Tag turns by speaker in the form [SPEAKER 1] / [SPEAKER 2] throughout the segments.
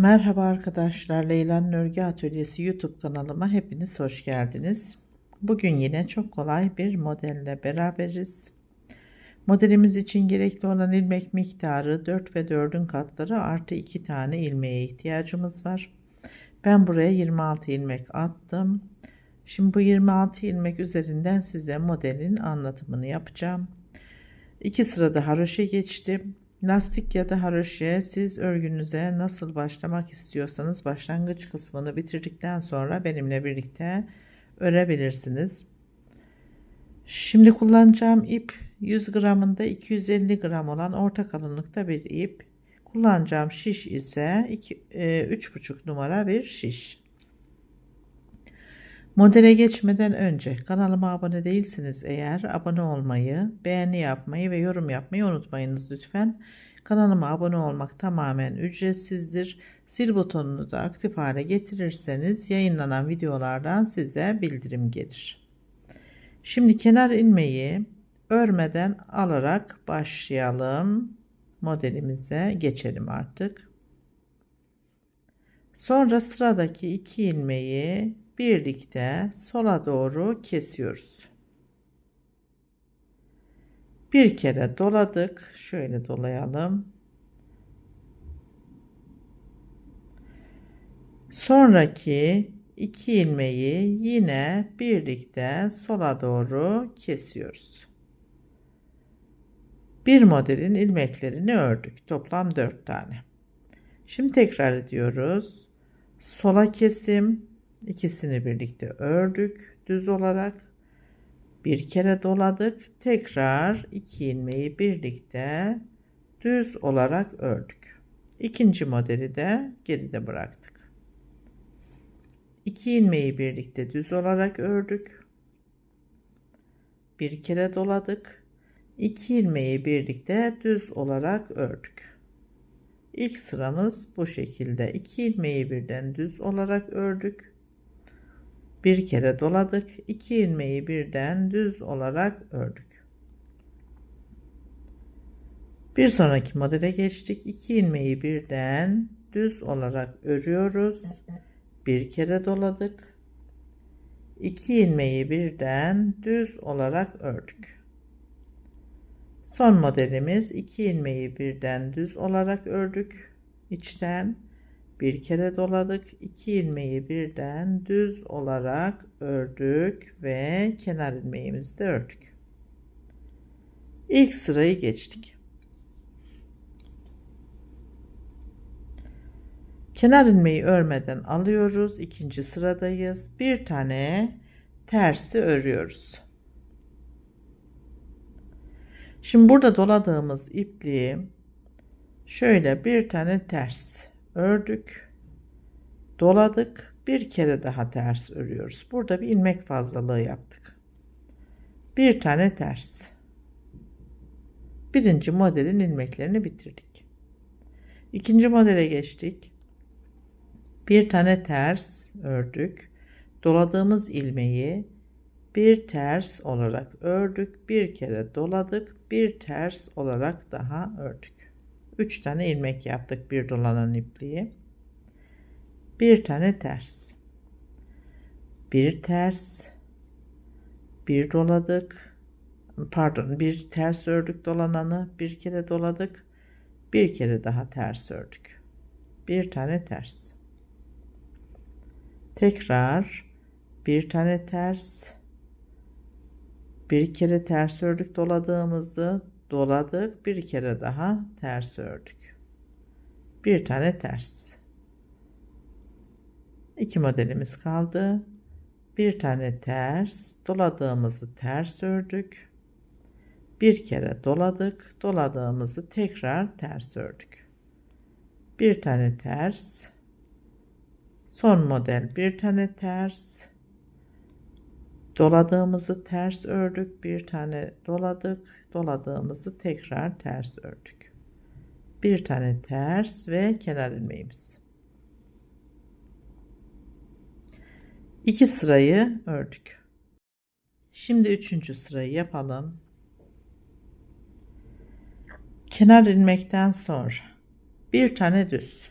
[SPEAKER 1] Merhaba arkadaşlar, Leyla'nın Örgü Atölyesi YouTube kanalıma hepiniz hoş geldiniz. Bugün yine çok kolay bir modelle beraberiz. Modelimiz için gerekli olan ilmek miktarı 4 ve 4'ün katları artı 2 tane ilmeğe ihtiyacımız var. Ben buraya 26 ilmek attım. Şimdi bu 26 ilmek üzerinden size modelin anlatımını yapacağım. İki sırada haroşa geçtim. Lastik ya da haroşe siz örgünüze nasıl başlamak istiyorsanız başlangıç kısmını bitirdikten sonra benimle birlikte örebilirsiniz. Şimdi kullanacağım ip 100 gramında 250 gram olan orta kalınlıkta bir ip. Kullanacağım şiş ise 3,5 numara bir şiş. Modele geçmeden önce kanalıma abone değilseniz eğer abone olmayı, beğeni yapmayı ve yorum yapmayı unutmayınız lütfen. Kanalıma abone olmak tamamen ücretsizdir. Sil butonunu da aktif hale getirirseniz yayınlanan videolardan size bildirim gelir. Şimdi kenar ilmeği örmeden alarak başlayalım. Modelimize geçelim artık. Sonra sıradaki iki ilmeği birlikte sola doğru kesiyoruz. Bir kere doladık. Şöyle dolayalım. Sonraki iki ilmeği yine birlikte sola doğru kesiyoruz. Bir modelin ilmeklerini ördük. Toplam 4 tane. Şimdi tekrar ediyoruz. Sola kesim, ikisini birlikte ördük düz olarak. Bir kere doladık tekrar iki ilmeği birlikte düz olarak ördük. İkinci modeli de geride bıraktık. İki ilmeği birlikte düz olarak ördük. Bir kere doladık iki ilmeği birlikte düz olarak ördük. İlk sıramız bu şekilde. İki ilmeği birden düz olarak ördük bir kere doladık. iki ilmeği birden düz olarak ördük. Bir sonraki modele geçtik. 2 ilmeği birden düz olarak örüyoruz. Bir kere doladık. 2 ilmeği birden düz olarak ördük. Son modelimiz 2 ilmeği birden düz olarak ördük. içten bir kere doladık. iki ilmeği birden düz olarak ördük ve kenar ilmeğimizi de ördük. İlk sırayı geçtik. Kenar ilmeği örmeden alıyoruz. ikinci sıradayız. Bir tane tersi örüyoruz. Şimdi burada doladığımız ipliği şöyle bir tane ters ördük doladık. Bir kere daha ters örüyoruz. Burada bir ilmek fazlalığı yaptık. Bir tane ters. Birinci modelin ilmeklerini bitirdik. İkinci modele geçtik. Bir tane ters ördük. Doladığımız ilmeği bir ters olarak ördük. Bir kere doladık. Bir ters olarak daha ördük 3 tane ilmek yaptık bir dolanan ipliği. Bir tane ters. Bir ters. Bir doladık. Pardon, bir ters ördük dolananı, bir kere doladık. Bir kere daha ters ördük. Bir tane ters. Tekrar bir tane ters. Bir kere ters ördük doladığımızı doladık. Bir kere daha ters ördük. Bir tane ters. İki modelimiz kaldı. Bir tane ters. Doladığımızı ters ördük. Bir kere doladık. Doladığımızı tekrar ters ördük. Bir tane ters. Son model bir tane ters. Doladığımızı ters ördük. Bir tane doladık doladığımızı tekrar ters ördük. Bir tane ters ve kenar ilmeğimiz. İki sırayı ördük. Şimdi üçüncü sırayı yapalım. Kenar ilmekten sonra bir tane düz.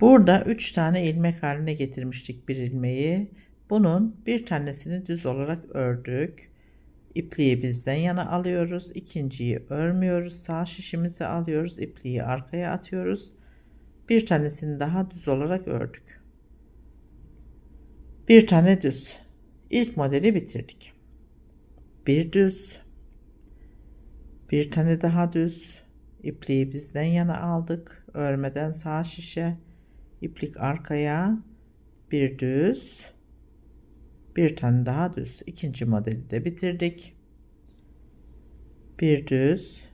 [SPEAKER 1] Burada 3 tane ilmek haline getirmiştik bir ilmeği. Bunun bir tanesini düz olarak ördük. İpliği bizden yana alıyoruz. İkinciyi örmüyoruz. Sağ şişimizi alıyoruz. İpliği arkaya atıyoruz. Bir tanesini daha düz olarak ördük. Bir tane düz. İlk modeli bitirdik. Bir düz. Bir tane daha düz. İpliği bizden yana aldık. Örmeden sağ şişe. İplik arkaya. Bir düz. Bir tane daha düz. İkinci modeli de bitirdik. Bir düz.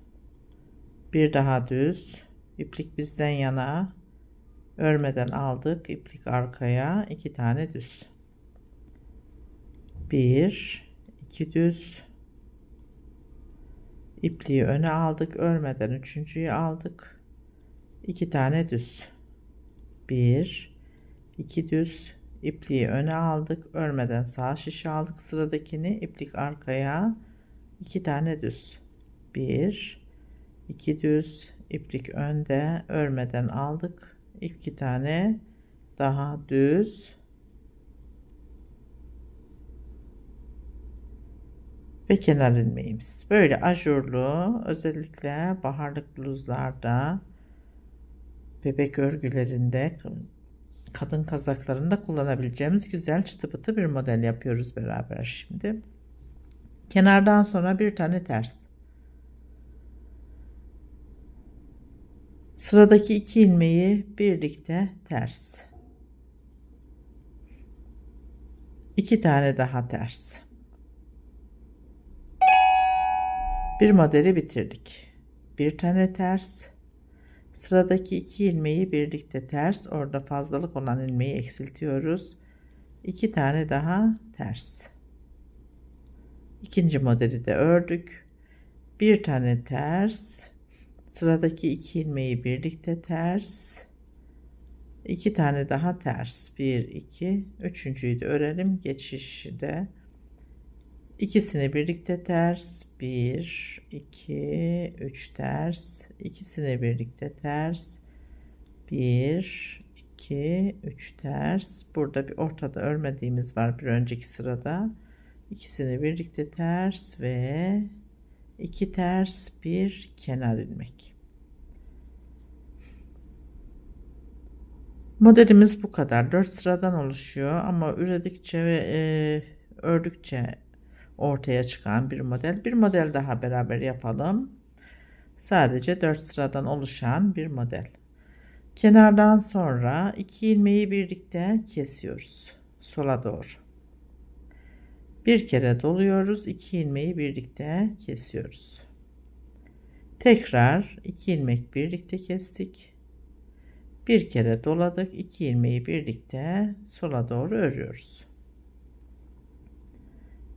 [SPEAKER 1] Bir daha düz. İplik bizden yana. Örmeden aldık. İplik arkaya. iki tane düz. Bir. iki düz. İpliği öne aldık. Örmeden üçüncüyü aldık. iki tane düz. Bir. iki düz ipliği öne aldık. Örmeden sağ şişe aldık sıradakini. İplik arkaya iki tane düz. Bir iki düz. İplik önde. Örmeden aldık. İki tane daha düz. Ve kenar ilmeğimiz. Böyle ajurlu özellikle baharlık bluzlarda bebek örgülerinde kadın kazaklarında kullanabileceğimiz güzel çıtı pıtı bir model yapıyoruz beraber şimdi. Kenardan sonra bir tane ters. Sıradaki iki ilmeği birlikte ters. İki tane daha ters. Bir modeli bitirdik. Bir tane ters. Sıradaki iki ilmeği birlikte ters. Orada fazlalık olan ilmeği eksiltiyoruz. İki tane daha ters. İkinci modeli de ördük. Bir tane ters. Sıradaki iki ilmeği birlikte ters. İki tane daha ters. Bir, iki. Üçüncüyü de örelim. Geçişi de İkisini birlikte ters. 1, 2, 3 ters. İkisini birlikte ters. 1, 2, 3 ters. Burada bir ortada örmediğimiz var bir önceki sırada. İkisini birlikte ters ve 2 ters bir kenar ilmek. Modelimiz bu kadar. 4 sıradan oluşuyor ama üredikçe ve e, ördükçe ortaya çıkan bir model. Bir model daha beraber yapalım. Sadece 4 sıradan oluşan bir model. Kenardan sonra iki ilmeği birlikte kesiyoruz. Sola doğru. Bir kere doluyoruz. iki ilmeği birlikte kesiyoruz. Tekrar iki ilmek birlikte kestik. Bir kere doladık. iki ilmeği birlikte sola doğru örüyoruz.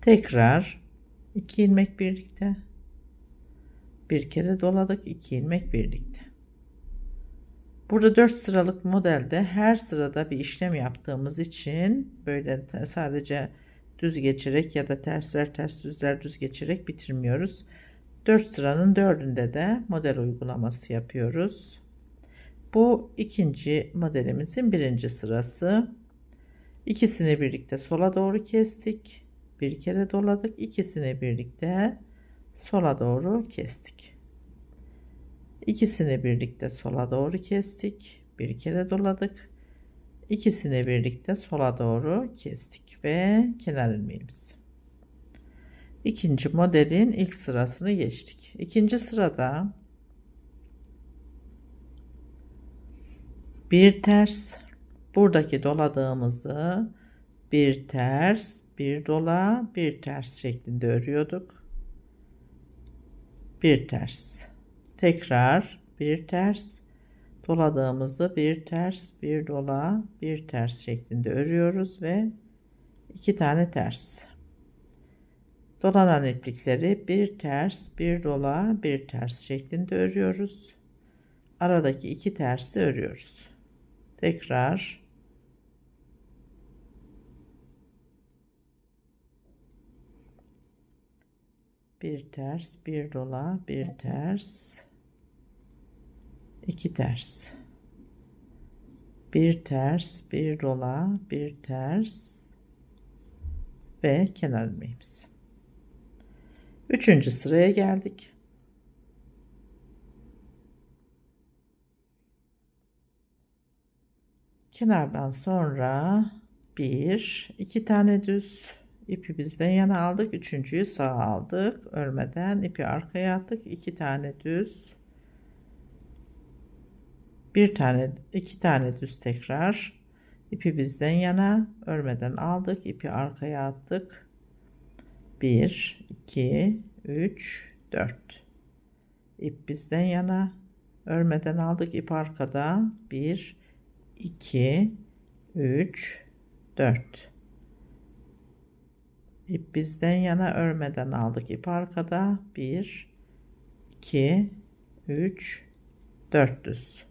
[SPEAKER 1] Tekrar 2 ilmek birlikte. Bir kere doladık 2 ilmek birlikte. Burada 4 sıralık modelde her sırada bir işlem yaptığımız için böyle sadece düz geçerek ya da tersler ters düzler düz geçerek bitirmiyoruz. 4 sıranın dördünde de model uygulaması yapıyoruz. Bu ikinci modelimizin birinci sırası. İkisini birlikte sola doğru kestik bir kere doladık. ikisini birlikte sola doğru kestik. İkisini birlikte sola doğru kestik. Bir kere doladık. İkisini birlikte sola doğru kestik ve kenar ilmeğimiz. İkinci modelin ilk sırasını geçtik. İkinci sırada bir ters buradaki doladığımızı bir ters bir dola bir ters şeklinde örüyorduk. Bir ters. Tekrar bir ters doladığımızı bir ters bir dola bir ters şeklinde örüyoruz ve iki tane ters. Dolanan iplikleri bir ters bir dola bir ters şeklinde örüyoruz. Aradaki iki tersi örüyoruz. Tekrar bir ters bir dola bir ters iki ters bir ters, bir rola, bir ters ve kenar ilmeğimiz. Üçüncü sıraya geldik. Kenardan sonra bir, iki tane düz ipi bizden yana aldık. Üçüncüyü sağa aldık. Örmeden ipi arkaya attık. iki tane düz. Bir tane, iki tane düz tekrar. ipi bizden yana örmeden aldık. ipi arkaya attık. 1, 2, 3, 4. İp bizden yana örmeden aldık. ip arkada. 1, 2, 3, 4. İp bizden yana örmeden aldık. ip arkada. 1, 2, 3, 4 düz.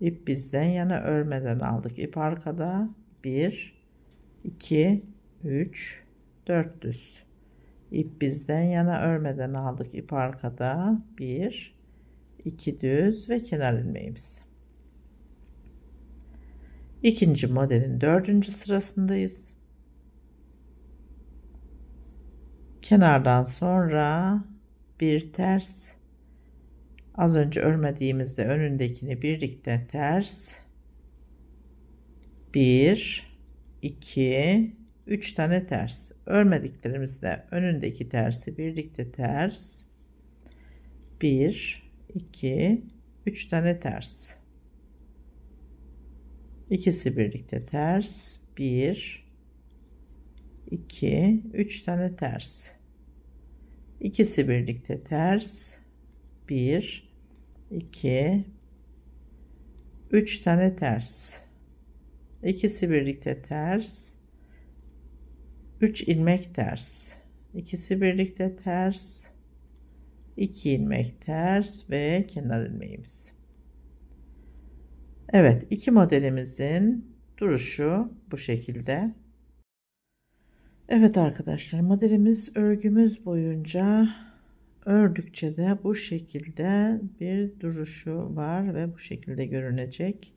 [SPEAKER 1] İp bizden yana örmeden aldık. ip arkada. 1, 2, 3, 4 düz. İp bizden yana örmeden aldık. ip arkada. 1, 2 düz ve kenar ilmeğimiz. İkinci modelin dördüncü sırasındayız. Kenardan sonra bir ters. Az önce örmediğimizde önündekini birlikte ters. 1 2 3 tane ters. Örmediklerimizde önündeki tersi birlikte ters. 1 2 3 tane ters. İkisi birlikte ters. 1 2 3 tane ters. İkisi birlikte ters. 1 2 3 tane ters. İkisi birlikte ters. 3 ilmek ters. İkisi birlikte ters. 2 ilmek ters ve kenar ilmeğimiz. Evet iki modelimizin duruşu bu şekilde Evet arkadaşlar modelimiz örgümüz boyunca ördükçe de bu şekilde bir duruşu var ve bu şekilde görünecek.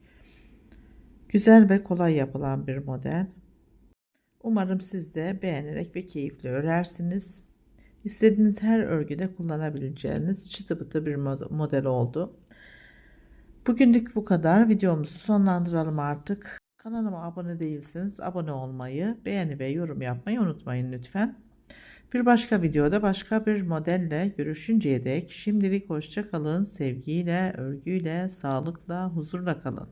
[SPEAKER 1] Güzel ve kolay yapılan bir model. Umarım siz de beğenerek ve keyifli örersiniz. İstediğiniz her örgüde kullanabileceğiniz çıtı pıtı bir model oldu. Bugünlük bu kadar. Videomuzu sonlandıralım artık. Kanalıma abone değilseniz abone olmayı, beğeni ve yorum yapmayı unutmayın lütfen. Bir başka videoda başka bir modelle görüşünceye dek şimdilik hoşça kalın, sevgiyle, örgüyle, sağlıkla, huzurla kalın.